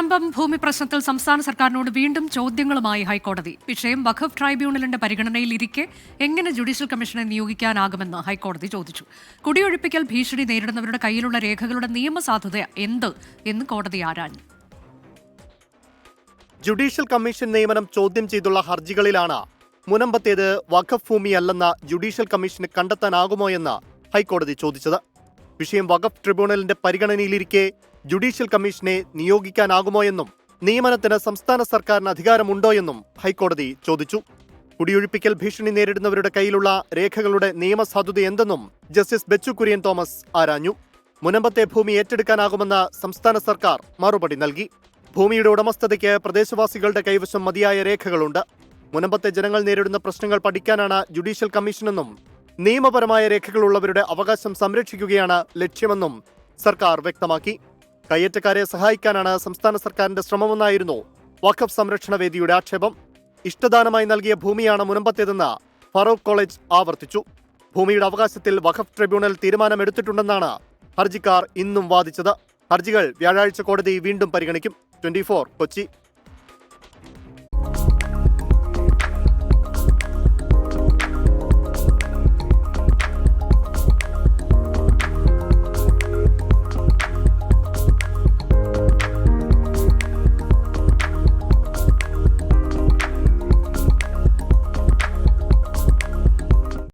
മുനമ്പം ഭൂമി പ്രശ്നത്തിൽ സംസ്ഥാന സർക്കാരിനോട് വീണ്ടും ചോദ്യങ്ങളുമായി ഹൈക്കോടതി. വിഷയം വഖഫ് ട്രൈബ്യൂണലിന്റെ പരിഗണനയിൽ ഇരിക്കെ എങ്ങനെ ജുഡീഷ്യൽ കമ്മീഷനെ നിയോഗിക്കാനാകുമെന്ന് ഹൈക്കോടതി ചോദിച്ചു. കുടിയൊഴിപ്പിക്കൽ ഭീഷണി നേരിടുന്നവരുടെ കയ്യിലുള്ള രേഖകളുടെ നിയമസാധുത എന്ത് എന്ന് കോടതി ആരാഞ്ഞു. ജുഡീഷ്യൽ കമ്മീഷൻ നിയമനം ചോദ്യം ചെയ്തുള്ള ഹർജികളിലാണ് മുനമ്പത്തേത് വഖഫ് ഭൂമിയല്ലെന്ന ജുഡീഷ്യൽ കമ്മീഷന് കണ്ടെത്താനാകുമോ എന്ന് ഹൈക്കോടതി ചോദിച്ചത്. വിഷയം വഖഫ് ട്രിബ്യൂണലിന്റെ പരിഗണനയിലിരിക്കെ ജുഡീഷ്യൽ കമ്മീഷനെ നിയോഗിക്കാനാകുമോ എന്നും നിയമനത്തിന് സംസ്ഥാന സർക്കാരിന് അധികാരമുണ്ടോ എന്നും ഹൈക്കോടതി ചോദിച്ചു. കുടിയൊഴിപ്പിക്കൽ ഭീഷണി നേരിടുന്നവരുടെ കയ്യിലുള്ള രേഖകളുടെ നിയമസാധുത എന്തെന്നും ജസ്റ്റിസ് ബെച്ചു കുര്യൻ തോമസ് ആരാഞ്ഞു. മുനമ്പത്തെ ഭൂമി ഏറ്റെടുക്കാനാകുമെന്ന് സംസ്ഥാന സർക്കാർ മറുപടി നൽകി. ഭൂമിയുടെ ഉടമസ്ഥതയ്ക്ക് പ്രദേശവാസികളുടെ കൈവശം മതിയായ രേഖകളുണ്ട്. മുനമ്പത്തെ ജനങ്ങൾ നേരിടുന്ന പ്രശ്നങ്ങൾ പഠിക്കാനാണ് ജുഡീഷ്യൽ കമ്മീഷനെന്നും നിയമപരമായ രേഖകളുള്ളവരുടെ അവകാശം സംരക്ഷിക്കുകയാണ് ലക്ഷ്യമെന്നും സർക്കാർ വ്യക്തമാക്കി. കയ്യേറ്റക്കാരെ സഹായിക്കാനാണ് സംസ്ഥാന സർക്കാരിന്റെ ശ്രമമെന്നായിരുന്നു വഖഫ് സംരക്ഷണ വേദിയുടെ ആക്ഷേപം. ഇഷ്ടദാനമായി നൽകിയ ഭൂമിയാണ് മുനമ്പത്തേതെന്ന് ഫറൂഖ് കോളേജ് ആവർത്തിച്ചു. ഭൂമിയുടെ അവകാശത്തിൽ വഖഫ് ട്രിബ്യൂണൽ തീരുമാനമെടുത്തിട്ടുണ്ടെന്നാണ് ഹർജിക്കാർ ഇന്നും വാദിച്ചത്. ഹർജികൾ വ്യാഴാഴ്ച കോടതി വീണ്ടും പരിഗണിക്കും. ട്വന്റി കൊച്ചി.